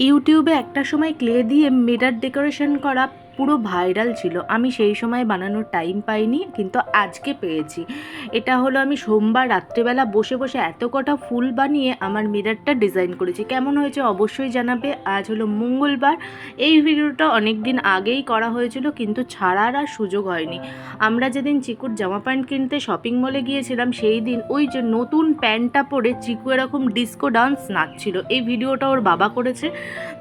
ইউটিউবে একটা সময় ক্লে দিয়ে মিরার ডেকোরেশন করা পুরো ভাইরাল ছিল। আমি সেই সময় বানানোর টাইম পাইনি, কিন্তু আজকে পেয়েছি। এটা হলো আমি সোমবার রাত্রেবেলা বসে বসে এত কটা ফুল বানিয়ে আমার মিরারটা ডিজাইন করেছি। কেমন হয়েছে অবশ্যই জানাবে। আজ হলো মঙ্গলবার। এই ভিডিওটা অনেক দিন আগেই করা হয়েছিল, কিন্তু ছাড়ার আর সুযোগ হয়নি। আমরা যেদিন চিকুর জামা প্যান্ট কিনতে শপিং মলে গিয়েছিলাম, সেই দিন ওই যে নতুন প্যান্টটা পরে চিকু এরকম ডিস্কো ডান্স নাচছিল। এই ভিডিওটা ওর বাবা করেছে।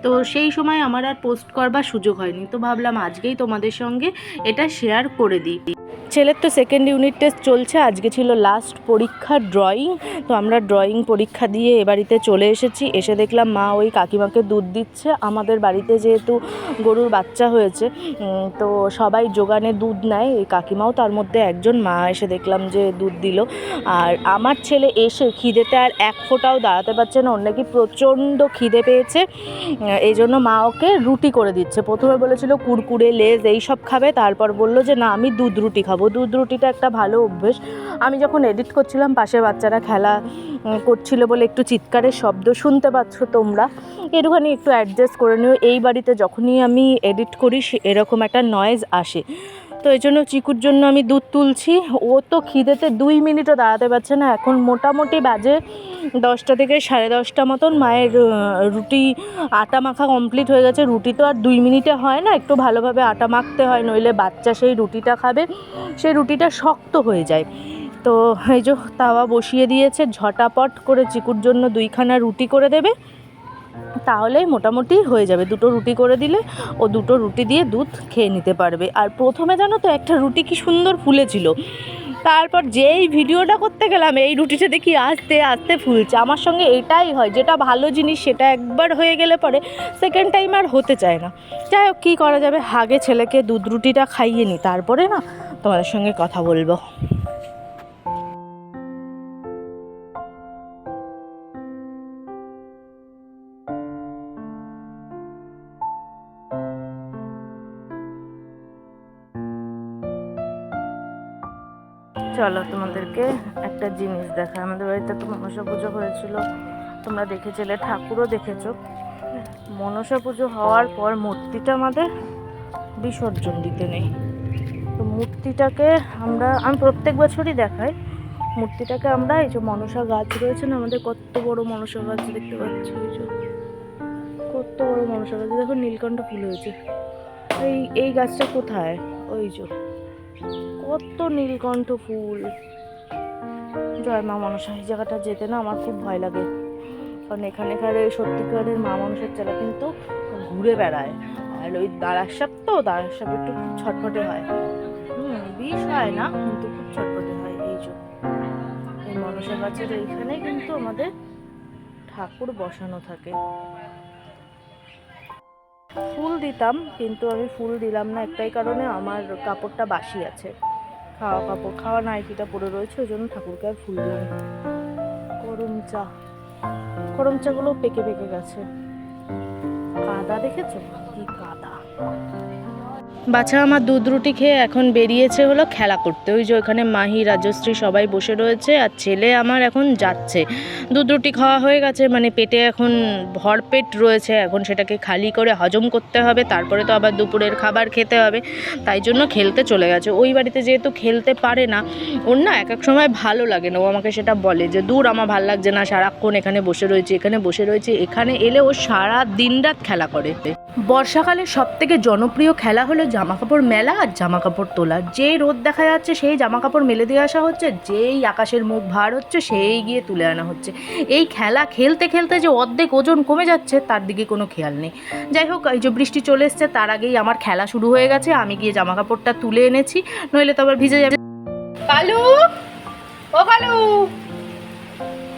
তো সেই সময় আমার আর পোস্ট করবার সুযোগ হয়নি। তো ভাবলাম আজকেই তোমাদের সঙ্গে এটা শেয়ার করে দিই। ছেলের তো সেকেন্ড ইউনিট টেস্ট চলছে, আজকে ছিল লাস্ট পরীক্ষা ড্রয়িং তো আমরা ড্রয়িং পরীক্ষা দিয়ে এ বাড়িতে চলে এসেছি। এসে দেখলাম মা ওই কাকিমাকে দুধ দিচ্ছে, আমাদের বাড়িতে যেহেতু গরুর বাচ্চা হয়েছে তো সবাই যোগানে দুধ নেয়, এই কাকিমাও তার মধ্যে একজন, মা এসে দেখলাম যে দুধ দিল। আর আমার ছেলে এসে খিদেতে আর এক ফোঁটাও দাঁড়াতে পারছে না, ওর নাকি প্রচণ্ড খিদে পেয়েছে এই জন্য মা ওকে রুটি করে দিচ্ছে। প্রথমে বলেছিল কুরকুরে, লেজ, এই সব খাবে, তারপর বলল যে না, আমি দুধ রুটি খাব। দুধ রুটিটা একটা ভালো অভ্যেস। আমি যখন এডিট করছিলাম পাশে বাচ্চারা খেলা করছিল বলে একটু চিৎকারের শব্দ শুনতে পাচ্ছ তোমরা। একটুখানি একটু অ্যাডজাস্ট করে নিও। এই বাড়িতে যখনই আমি এডিট করি এরকম একটা নয়েজ আসে। তো এই জন্য চিকুর জন্য আমি দুধ তুলছি। ও তো খিদেতে দুই মিনিটও দাঁড়াতে পারছে না। এখন মোটামুটি বাজে দশটা থেকে সাড়ে দশটা মতন। মায়ের রুটি, আটা মাখা কমপ্লিট হয়ে গেছে। রুটি তো আর দুই মিনিটে হয় না। একটু ভালোভাবে আটা মাখতে হয়, নইলে বাচ্চা সেই রুটিটা খাবে। সেই রুটিটা শক্ত হয়ে যায়। তো এই যে তাওয়া বসিয়ে দিয়েছে। ঝটাপট করে চিকুর জন্য দুইখানা রুটি করে দেবে। তাহলেই মোটামুটি হয়ে যাবে। দুটো রুটি করে দিলে ও দুটো রুটি দিয়ে দুধ খেয়ে নিতে পারবে। আর প্রথমে জানো তো একটা রুটি কি সুন্দর ফুলেছিল। তারপর যেই ভিডিওটা করতে গেলাম, এই রুটিটা দেখি আস্তে আস্তে ফুলছে। আমার সঙ্গে এটাই হয়, যেটা ভালো জিনিস সেটা একবার হয়ে গেলে পরে সেকেন্ড টাইম আর হতে চায় না। যাই হোক, কী করা যাবে? আগে ছেলেকে দুধ রুটিটা খাইয়ে নিই তারপরে না তোমাদের সঙ্গে কথা বলব। চলো তোমাদেরকে একটা জিনিস দেখা। আমাদের বাড়িতে তো মনসা পুজো হয়েছিল। তোমরা দেখেছিলে, ঠাকুরও দেখেছ। মনসা পুজো হওয়ার পর মূর্তিটা আমাদের বিসর্জন দিতে নেই। তো মূর্তিটাকে আমরা, আমি প্রত্যেক বছরই দেখাই। মূর্তিটাকে আমরা এই যে মনসা গাছ রয়েছে না, আমাদের কত বড় মনসা গাছ দেখতে পাচ্ছি এই যে। কত বড় মনসা গাছ। দেখো নীলকণ্ঠ ফুল হয়েছে। এই এই গাছটা কোথায়? ওই যে। কত নীলকণ্ঠ ফুল। জয় মা মনসা, এই জায়গাটা যেতে না আমার খুব ভয় লাগে। কারণ এখানেকার সত্যিকারের মা মানুষের চালা কিন্তু ঘুরে বেড়ায়। আর ওই দাঁড়ার সাপ তো দাঁড়ার সাপ একটু ছটফটে হয়। বিষ হয় না, কিন্তু খুব ছটফটে হয় এই যে এই মনসা গাছের এইখানে কিন্তু আমাদের ঠাকুর বসানো থাকে। ফুল দিতাম, কিন্তু আমি ফুল দিলাম না একটাই কারণে আমার কাপড়টা বাসি আছে। খাওয়া কাপড়, খাওয়া নাইটিটা পরে রয়েছে, ওই জন্য ঠাকুরকে আর ফুল দিলাম করম চা। করম চাগুলো পেকে পেকে গেছে। কাদা দেখেছ? কি কাদা। বাচ্চা আমার দুধ রুটি খেয়ে এখন বেরিয়েছে হলো খেলা করতে। ওই যে ওখানে মাহি, রাজশ্রী সবাই বসে রয়েছে আর ছেলে আমার এখন যাচ্ছে। দুধ রুটি খাওয়া হয়ে গেছে মানে পেটে এখন ভরপেট রয়েছে। এখন সেটাকে খালি করে হজম করতে হবে, তারপরে তো আবার দুপুরের খাবার খেতে হবে। তাই জন্য খেলতে চলে গেছে। ওই বাড়িতে যেহেতু খেলতে পারে না, ওর না এক এক সময় ভালো লাগে না। ও আমাকে সেটা বলে যে, দূর, আমার ভালো লাগছে না, সারাক্ষণ এখানে বসে রয়েছে, এখানে বসে রয়েছে। এখানে এলে ও সারা দিন রাত খেলা করে। বর্ষাকালে সব থেকে জনপ্রিয় খেলা হলো জামা কাপড় মেলা আর জামা কাপড় তোলা। যেই রোদ দেখা যাচ্ছে, সেই জামা কাপড় মেলে দিয়ে আসা হচ্ছে, যেই আকাশের মুখ ভার হচ্ছে, সেই গিয়ে তুলে আনা হচ্ছে। এই খেলা খেলতে খেলতে যে অর্ধেক ওজন কমে যাচ্ছে, তার দিকে কোনো খেয়াল নেই। যাই হোক, এই যে বৃষ্টি চলে এসছে, তার আগেই আমার খেলা শুরু হয়ে গেছে, আমি গিয়ে জামা কাপড়টা তুলে এনেছি, নইলে তো আবার ভিজে যাবে। কালু! ও কালু!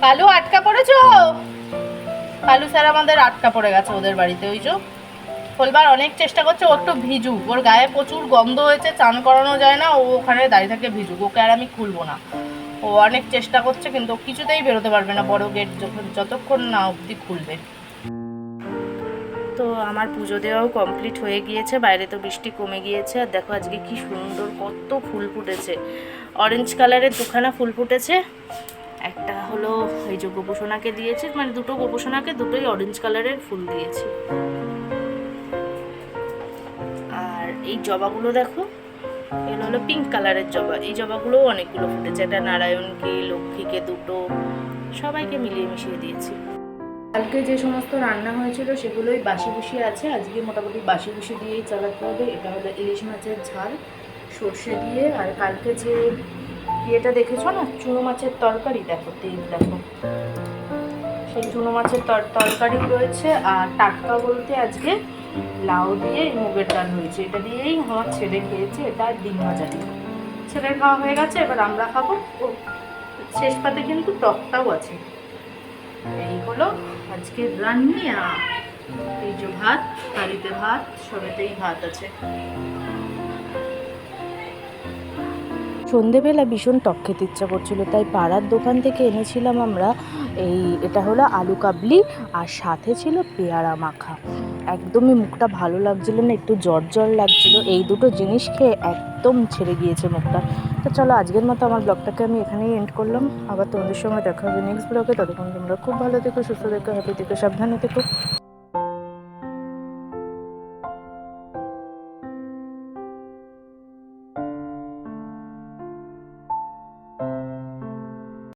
কালু আটকা পড়েছো? কালু স্যার আমাদের আটকা পড়ে গেছে ওদের বাড়িতে, ওই যে। খোলবার অনেক চেষ্টা করছে, ও একটু ভিজুক। ওর গায়ে প্রচুর গন্ধ হয়েছে, চান করানো যায় না, ও ওখানে দাঁড়িয়ে থাকে ভিজুক। ওকে আর আমি খুলবো না। ও অনেক চেষ্টা করছে, কিন্তু কিছুতেই বেরোতে পারবে না। বড় গেট যখন যতক্ষণ না অবধি খুলবে। তো আমার পুজো দেওয়াও কমপ্লিট হয়ে গিয়েছে, বাইরে তো বৃষ্টি কমে গিয়েছে। আর দেখো আজকে কি সুন্দর, কত ফুল ফুটেছে। অরেঞ্জ কালারের দুখানা ফুল ফুটেছে। একটা হলো এই যে গোপোষণাকে দিয়েছে মানে দুটো গোপোষণাকে দুটোই অরেঞ্জ কালারের ফুল দিয়েছি। জবাগুলো দেখো। এগুলো হলো পিঙ্ক কালারের জবা। এই জবাগুলোও অনেকগুলো ফুটেছে। এটা নারায়ণকে, লক্ষ্মীকে দুটো। সবাইকে মিলিয়ে মিশিয়ে দিয়েছি। কালকে যে সমস্ত রান্না হয়েছিল সেগুলোই বাসি বুসি আছে। আজকে মোটামুটি বাসি বুসি দিয়েই চালাতে হবে। এটা হলো ইলিশ মাছের ঝাল, সর্ষে দিয়ে। আর কালকে যে ইয়েটা দেখেছ না? চুনো মাছের তরকারি? দেখো, তেল দেখো। সেই চুনো মাছের তর- তরকারি রয়েছে আর টাটকা বলতে আজকে লাউ দিয়ে মুগের ডাল হয়েছে। এটা দিয়েই আমার ছেলে খেয়েছে, এটা ডিম ভাজা দিয়ে। ছেলের খাওয়া হয়ে গেছে, এবার আমরা খাব। শেষ পাতে কিন্তু টকটাও আছে। এই হলো আজকে রান্নিয়া এই যে ভাত, থালিতে ভাত, সবেতেই ভাত আছে। সন্ধেবেলা ভীষণ টক খেতে ইচ্ছা করছিল, তাই পাড়ার দোকান থেকে এনেছিলাম আমরা এই এটা হলো আলু কাবলি আর সাথে ছিল পেয়ারা মাখা। একদমই মুখটা ভালো লাগছিল না, একটু জ্বর জ্বর লাগছিল। এই দুটো জিনিস খেয়ে একদম ছেড়ে গিয়েছে মুখটা। তো চলো আজকের মতো আমার ব্লগটাকে আমি এখানেই এন্ড করলাম। আবার তোমাদের সঙ্গে দেখা হবে নেক্সট ব্লগে ততক্ষণ তোমরা খুব ভালো থেকো, সুস্থ থেকো হ্যাপি থেকো, সাবধানে থেকো।